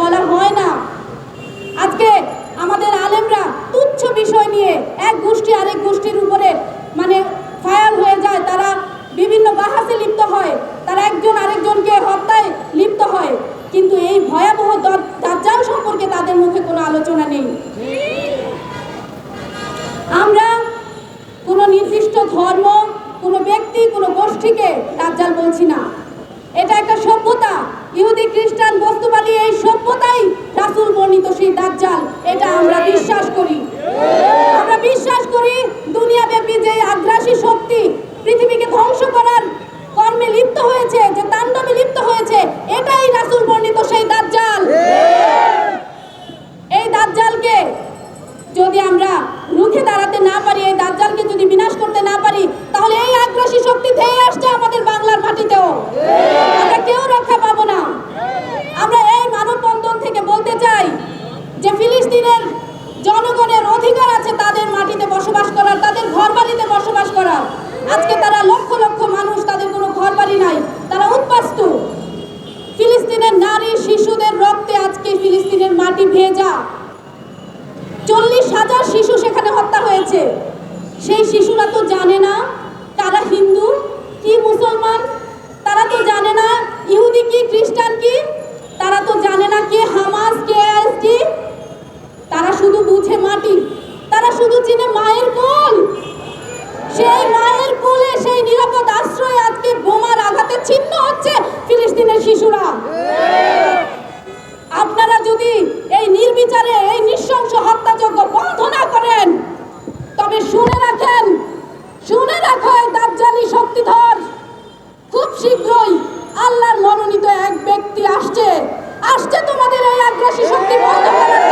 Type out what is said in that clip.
বলা হয় না। আজকে আমাদের আলেমরা তুচ্ছ বিষয় নিয়ে এক গোষ্ঠী আরেক গোষ্ঠীর উপরে মানে ফায়ার হয়ে যায়, তারা বিভিন্ন বাহাসে লিপ্ত হয়, তারা একজন আরেকজনকে হত্যায় লিপ্ত হয়। কিন্তু এই ভয়াবহ দাজ্জাল সম্পর্কে তাদের মুখে কোনো আলোচনা নেই। আমরা কোনো নির্দিষ্ট ধর্ম, কোনো ব্যক্তি, কোনো গোষ্ঠীকে দাজ্জাল বলছি না। ইহুদি খ্রিস্টান বস্তুবাদী এই সভ্যতাই রাসূল বর্ণিত সেই দাজ্জাল। এটা আমরা বিশ্বাস করি। আমরা বিশ্বাস করি দুনিয়াব্যাপী যে আগ্রাসী শক্তি পৃথিবীকে ধ্বংস করার কর্মে লিপ্ত হয়েছে, যে তাণ্ডবে লিপ্ত হয়েছে, এটাই রাসূল বর্ণিত সেই দাজ্জাল। এই দাজ্জালকে যদি আমরা রুখে দাঁড়াতে না পারি, এই দাজ্জালকে যদি বিনাশ করতে না পারি, তাহলে এই আগ্রাসী শক্তি ধেয়ে আসছে আমাদের বাংলার মাটিতেও আমরা কেউ রক্ষা পাবো না আমরা এই মানববন্ধন থেকে বলতে চাই যে ফিলিস্তিনের জনগণের অধিকার আছে তাদের মাটিতে বসবাস করার তাদের ঘরবাড়িতে বসবাস করার আজকে তারা লক্ষ লক্ষ মানুষ তাদের কোনো ঘরবাড়ি নাই তারা উদ্বাস্তু ফিলিস্তিনের নারী শিশুদের রক্তে আজকে ফিলিস্তিনের মাটি ভেজা। চল্লিশ হাজার শিশু সেখানে হত্যা হয়েছে। সেই শিশুরা তো জানে না তারা হিন্দু, কি মুসলমান, তারা তো জানে না ইহুদি কি, খ্রিস্টান কি, তারা তো জানে না কে হামাস, কে আইএসটি তারা শুধু বুঝে মাটি, তারা শুধু চিনে মায়ের কোল। সেই মায়ের কোলে সেই নিরাপদ আশ্রয় আজকে বোমার আঘাতে ছিন্ন হচ্ছে ফিলিস্তিনের শিশুরা। আল্লাহর মনোনীত এক ব্যক্তি আসছে। আসছে তোমাদের এই আগ্রাসী শক্তি বন্ধ করার